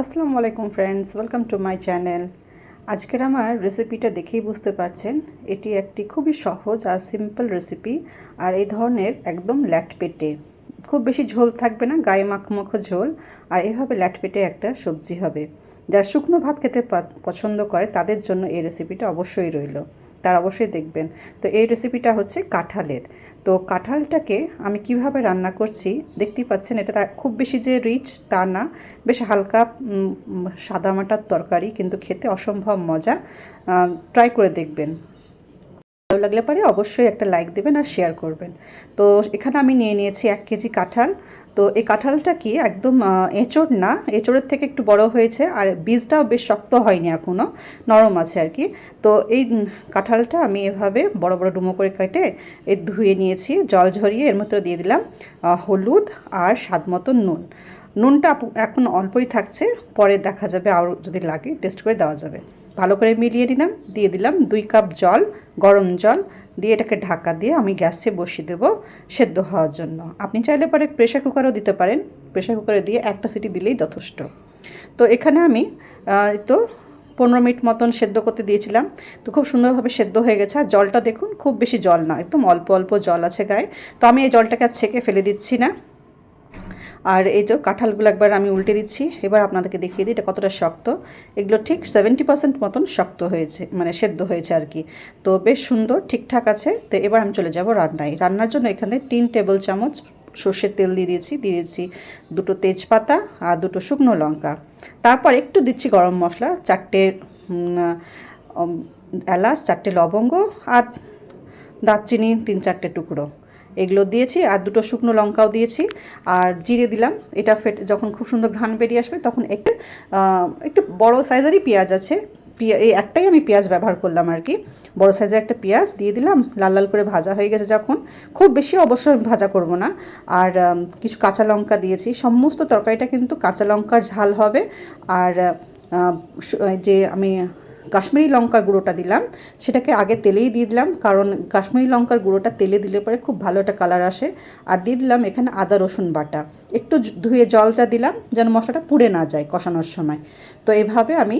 আসসালামু আলাইকুম friends welcome to my channel আজকের আমার রেসিপিটা দেখেই বুঝতে পারছেন, এটি একটি খুবই সহজ আর সিম্পল রেসিপি আর এই ধরনের একদম ল্যাট পেটে। খুব বেশি ঝোল থাকবে না, গায়ে মাখো ঝোল, আর এভাবে ল্যাট পেটে একটা সবজি হবে। যারা শুকনো ভাত খেতে পছন্দ করে, তাদের জন্য এই রেসিপিটা অবশ্যই রইল। তার অবশ্যই দেখবেন। তো এই রেসিপিটা হচ্ছে কাঁঠালের। তো কাঁঠালটাকে আমি কীভাবে রান্না করছি দেখতেই পাচ্ছেন, এটা খুব বেশি যে রিচ তা না, বেশ হালকা সাদামাটার তরকারি, কিন্তু খেতে অসম্ভব মজা। ট্রাই করে দেখবেন। ভালো লাগলে পরে অবশ্যই একটা লাইক দেবেন আর শেয়ার করবেন। তো এখানে আমি নিয়ে নিয়েছি এক কেজি কাঁঠাল। তো এই কাঁঠালটা কি একদম এঁচড় না? এঁচড়ের থেকে একটু বড় হয়েছে আর বীজটাও বেশ শক্ত হয়নি এখনও নরম আছে আর কি। তো এই কাঁঠালটা আমি এভাবে বড় বড় ডুমো করে কেটে এ ধুয়ে নিয়েছি, জল ঝরিয়ে এর মধ্যে দিয়ে দিলাম হলুদ আর স্বাদ মতো নুন। নুনটা এখন অল্পই থাকছে, পরে দেখা যাবে আরও যদি লাগে টেস্ট করে দেওয়া যাবে। ভালো করে মিলিয়ে নিলাম, দিয়ে দিলাম দুই কাপ জল, গরম জল, দিয়ে এটাকে ঢাকা দিয়ে আমি গ্যাসে বসিয়ে দেবো সেদ্ধ হওয়ার জন্য। আপনি চাইলে পরে প্রেশার কুকারও দিতে পারেন প্রেশার কুকারে দিয়ে একটা সিটি দিলেই যথেষ্ট। তো এখানে আমি তো পনেরো মিনিট মতন সেদ্ধ করতে দিয়েছিলাম। তো খুব সুন্দরভাবে সেদ্ধ হয়ে গেছে। আর জলটা দেখুন, খুব বেশি জল না, একদম অল্প অল্প জল আছে গায়ে। তো আমি এই জলটাকে আর ছেঁকে ফেলে দিচ্ছি না। আর এই যে কাঁঠালগুলো একবার আমি উল্টে দিচ্ছি, এবার আপনাদেরকে দেখিয়ে দিই এটা কতটা শক্ত। এগুলো ঠিক সেভেন্টি পার্সেন্ট মতন শক্ত হয়েছে মানে সেদ্ধ হয়েছে আর কি। তো বেশ সুন্দর, ঠিকঠাক আছে। তো এবার আমি চলে যাব রান্নায়। রান্নার জন্য এখানে তিন টেবিল চামচ সর্ষের তেল দিয়ে দিয়েছি দিয়ে দিয়েছি দুটো তেজপাতা আর দুটো শুকনো লঙ্কা। তারপর একটু দিচ্ছি গরম মশলা, চারটে এলাচ, চারটে লবঙ্গ আর দারচিনি, তিন চারটে টুকরো। এগুলো দিয়েছি আর দুটো শুকনো লঙ্কাও দিয়েছি। আর জিরে দিলাম। এটা ফেট, যখন খুব সুন্দর ঘ্রাণ বেরিয়ে আসবে তখন একটু একটু বড় সাইজেরই পেঁয়াজ আছে। এই একটাই আমি পেঁয়াজ ব্যবহার করলাম আর কি। বড় সাইজের একটা পেঁয়াজ দিয়ে দিলাম। লাল লাল করে ভাজা হয়ে গেছে যখন। খুব বেশি অবশ্যই ভাজা করব না। আর কিছু কাঁচা লঙ্কা দিয়েছি। সমস্ত তরকারিটা কিন্তু কাঁচা লঙ্কার ঝাল হবে। আর যে আমি কাশ্মীরি লঙ্কার গুঁড়োটা দিলাম। সেটাকে আগে তেলেই দিয়ে দিলাম, কারণ কাশ্মীরি লঙ্কার গুঁড়োটা তেলে দিলে পরে খুব ভালো একটা কালার আসে। আর দিয়ে দিলাম এখানে আদা, রসুন বাটা। একটু ধুয়ে জলটা দিলাম, যেন মশলাটা পুড়ে না যায় কষানোর সময়। তো এভাবে আমি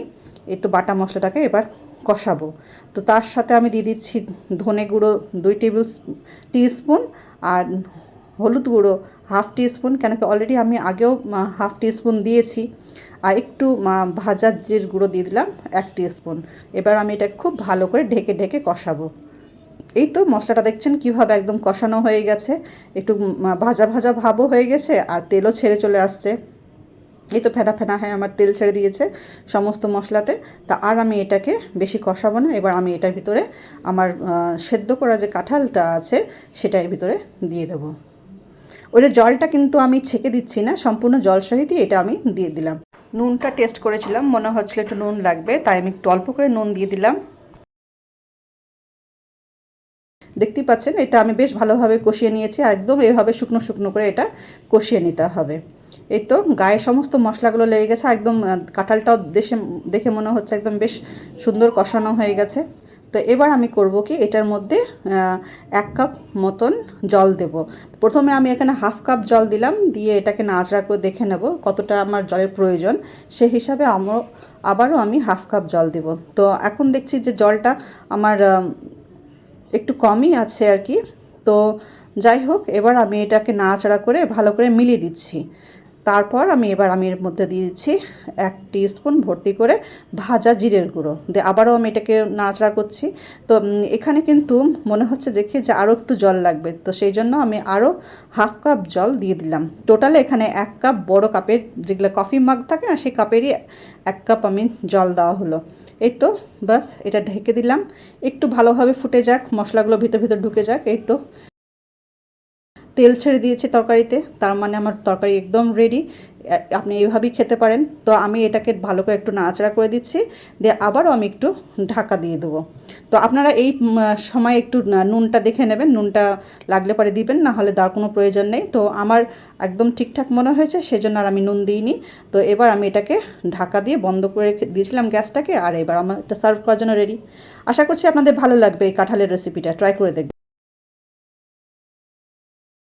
এই তো বাটা মশলাটাকে এবার কষাবো। তো তার সাথে আমি দিয়ে দিচ্ছি ধনে গুঁড়ো দুই টেবিল টিস্পুন আর হলুদ গুঁড়ো হাফ টিস্পুন, কেন কি অলরেডি আমি আগেও হাফ টিস্পুন দিয়েছি। আর একটু ভাজা জির গুঁড়ো দিয়ে দিলাম, এক টি স্পুন এবার আমি এটাকে খুব ভালো করে ঢেকে ঢেকে কষাবো। এই তো মশলাটা দেখছেন কীভাবে একদম কষানো হয়ে গেছে। একটু ভাজা ভাজা ভাবও হয়ে গেছে, আর তেলও ছেড়ে চলে আসছে। এই তো ফেনা ফেনা হয়ে আমার তেল ছেড়ে দিয়েছে সমস্ত মশলাতে। তা আর আমি এটাকে বেশি কষাবো না, এবার আমি এটার ভিতরে আমার সেদ্ধ করা যে কাঁঠালটা আছে, সেটা এর ভিতরে দিয়ে দেবো। ওইটা জলটা কিন্তু আমি ছেঁকে দিচ্ছি না, সম্পূর্ণ জল সহিতই এটা আমি দিয়ে দিলাম। নুনটা টেস্ট করেছিলাম, মনে হচ্ছিল একটু নুন লাগবে, তাই আমি একটু অল্প করে নুন দিয়ে দিলাম। দেখতেই পাচ্ছেন, এটা আমি বেশ ভালোভাবে কষিয়ে নিয়েছি, আর একদম এভাবে শুকনো শুকনো করে এটা কষিয়ে নিতে হবে। এই তো গায়ে সমস্ত মশলাগুলো লেগে গেছে, একদম কাঁঠালটাও দেশে দেখে মনে হচ্ছে একদম বেশ সুন্দর কষানো হয়ে গেছে। তো এবার আমি করব কি, এটার মধ্যে এক কাপ মতন জল দেব। প্রথমে আমি এখানে হাফ কাপ জল দিলাম, দিয়ে এটাকে নাচড়া করে দেখে নেব কতটা আমার জলের প্রয়োজন। সে হিসাবে আমার আবারও আমি হাফ কাপ জল দেব। তো এখন দেখছি যে জলটা আমার একটু কমই আছে আর কি। তো যাই হোক, এবার আমি এটাকে নাড়াচাড়া করে ভালো করে মিলিয়ে দিচ্ছি। তারপর আমি এবার আমি এর মধ্যে দিয়ে দিচ্ছি এক স্পুন ভর্তি করে ভাজা জিরের গুঁড়ো। দিয়ে আবারও আমি এটাকে নাড়াচাড়া করছি। তো এখানে কিন্তু মনে হচ্ছে দেখি যে আরও একটু জল লাগবে। তো সেই জন্য আমি আরও হাফ কাপ জল দিয়ে দিলাম। টোটালে এখানে এক কাপ বড় কাপের যেগুলো কফি মাগ থাকে না, সেই কাপেরই এক কাপ আমি জল দেওয়া হলো। এই তো বাস এটা ঢেকে দিলাম। একটু ভালোভাবে ফুটে যাক, মশলাগুলো ভিতর ভিতর ঢুকে যাক, এই তো। তেল ছেড়ে দিয়েছি তরকারিতে, তার মানে আমার তরকারি একদম রেডি আপনি এইভাবেই খেতে পারেন। তো আমি এটাকে ভালো করে একটু নাড়াচাড়া করে দিচ্ছি, দিয়ে আবারও আমি একটু ঢাকা দিয়ে দেবো। তো আপনারা এই সময় একটু নুনটা দেখে নেবেন। নুনটা লাগলে পরে দিবেন, না হলে দেওয়ার কোনো প্রয়োজন নেই। তো আমার একদম ঠিকঠাক মনে হয়েছে, সেজন্য আর আমি নুন দিইনি। তো এবার আমি এটাকে ঢাকা দিয়ে বন্ধ করে রেখে, দিয়েছিলাম গ্যাসটাকে, আর এবার আমার এটা সার্ভ করার জন্য রেডি আশা করছি আপনাদের ভালো লাগবে এই কাঁঠালের রেসিপিটা ট্রাই করে দেখবেন।